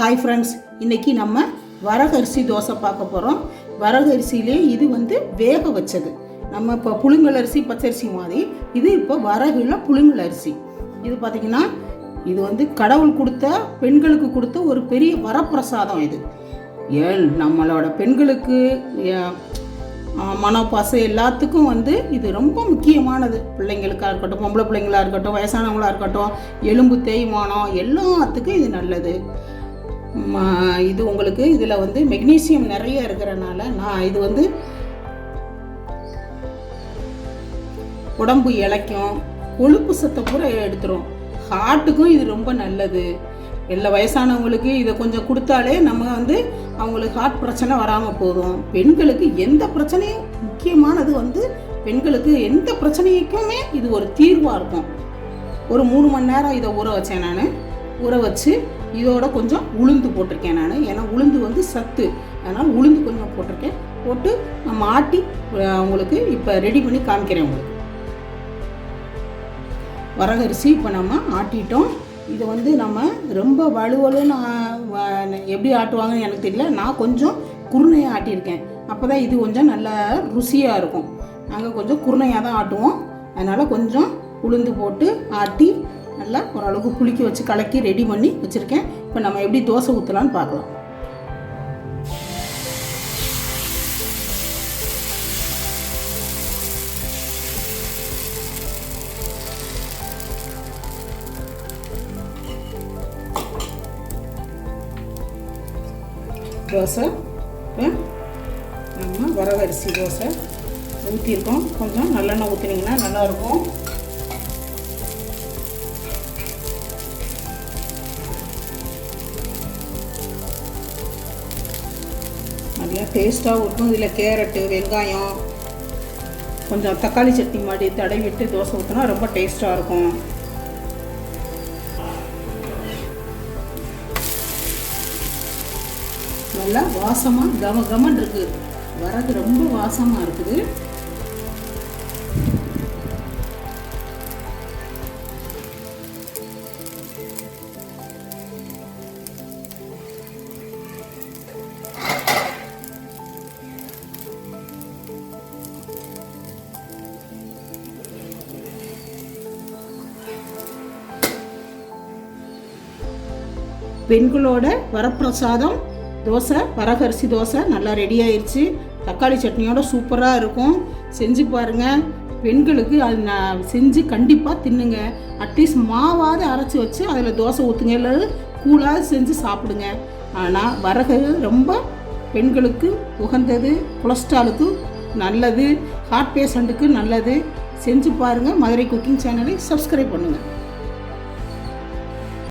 Hi friends இன்னைக்கு நம்ம வரகரிசி தோசை பார்க்க போகிறோம் வரகரிசியிலே இது வந்து வேக வச்சது. நம்ம இப்போ புழுங்கல் பச்சரிசி மாதிரி. இது இப்போ வரகுல புழுங்கல் இது பார்த்திங்கன்னா இது வந்து கடவுள் கொடுத்த பெண்களுக்கு கொடுத்த ஒரு பெரிய வரப்பிரசாதம் இது. ஏன் நம்மளோட பெண்களுக்கு மனப்பாசை எல்லாத்துக்கும் வந்து இது ரொம்ப முக்கியமானது. பிள்ளைங்களுக்காக இருக்கட்டும் பொம்பளை பிள்ளைங்களா இருக்கட்டும் வயசானவங்களாக இருக்கட்டும் எலும்பு தேய்மானம் எல்லாத்துக்கும் இது நல்லது. இது உங்களுக்கு இதில் வந்து மெக்னீசியம் நிறைய இருக்கிறனால நான் இது வந்து உடம்பு இழைக்கும் கொழுப்பு சத்தை பூரா எடுத்துரும். ஹார்ட்டுக்கும் இது ரொம்ப நல்லது. எல்லா வயசானவங்களுக்கு இதை கொஞ்சம் கொடுத்தாலே நம்ம வந்து அவங்களுக்கு ஹார்ட் பிரச்சனை வராமல் போதும். பெண்களுக்கு எந்த பிரச்சனையும் முக்கியமானது வந்து பெண்களுக்கு எந்த பிரச்சனைக்குமே இது ஒரு தீர்வாக இருக்கும். ஒரு மூணு மணி நேரம் இதை ஊற வச்சேன் நான். ஊற வச்சு இதோட கொஞ்சம் உளுந்து போட்டிருக்கேன் நான். ஏன்னா உளுந்து வந்து சத்து. அதனால் உளுந்து கொஞ்சம் போட்டிருக்கேன். போட்டு நம்ம ஆட்டி உங்களுக்கு இப்போ ரெடி பண்ணி காமிக்கிறேன் உங்களுக்கு. வரகரிசி இப்போ நம்ம ஆட்டிட்டோம். இது வந்து நம்ம ரொம்ப வலுவலுன்னு எப்படி ஆட்டுவாங்கன்னு எனக்கு தெரியல. நான் கொஞ்சம் குருணையாக ஆட்டியிருக்கேன். அப்போ தான் இது கொஞ்சம் நல்லா ருசியாக இருக்கும். நாங்கள் கொஞ்சம் குருணையாக தான் ஆட்டுவோம். அதனால் கொஞ்சம் உளுந்து போட்டு ஆட்டி நல்லா ஓரளவுக்கு குளிக்க வச்சு கலக்கி ரெடி பண்ணி வச்சுருக்கேன். இப்போ நம்ம எப்படி தோசை ஊற்றலான்னு பார்க்கலாம். தோசை நம்ம வரவரிசி தோசை ஊற்றிருக்கோம் கொஞ்சம் நல்லெண்ணெய் ஊற்றினீங்கன்னா நல்லாயிருக்கும் நல்லா டேஸ்ட்டாகவும் இருக்கும் இதில் கேரட்டு வெங்காயம் கொஞ்சம் தக்காளி சட்னி மாதிரி தடை விட்டு தோசை ஊற்றினா ரொம்ப டேஸ்ட்டாக இருக்கும். நல்லா வாசமாக கம கமன் இருக்குது வரது ரொம்ப வாசமாக இருக்குது. பெண்களோட வரப்பிரசாதம் தோசை வரகரிசி தோசை நல்லா ரெடி ஆயிடுச்சு தக்காளி சட்னியோட சூப்பராக இருக்கும். செஞ்சு பாருங்கள் பெண்களுக்கு அது நான் செஞ்சு கண்டிப்பாக தின்னுங்க. அட்லீஸ்ட் மாவாவது அரைச்சி வச்சு அதில் தோசை ஊற்றுங்க இல்லை கூழாவது செஞ்சு சாப்பிடுங்க. ஆனால் வரகு ரொம்ப பெண்களுக்கு உகந்தது கொலஸ்ட்ராலுக்கு நல்லது ஹார்ட் பேஷண்ட்டுக்கு நல்லது. செஞ்சு பாருங்கள் மதுரை குக்கிங் சேனலை சப்ஸ்கிரைப் பண்ணுங்கள்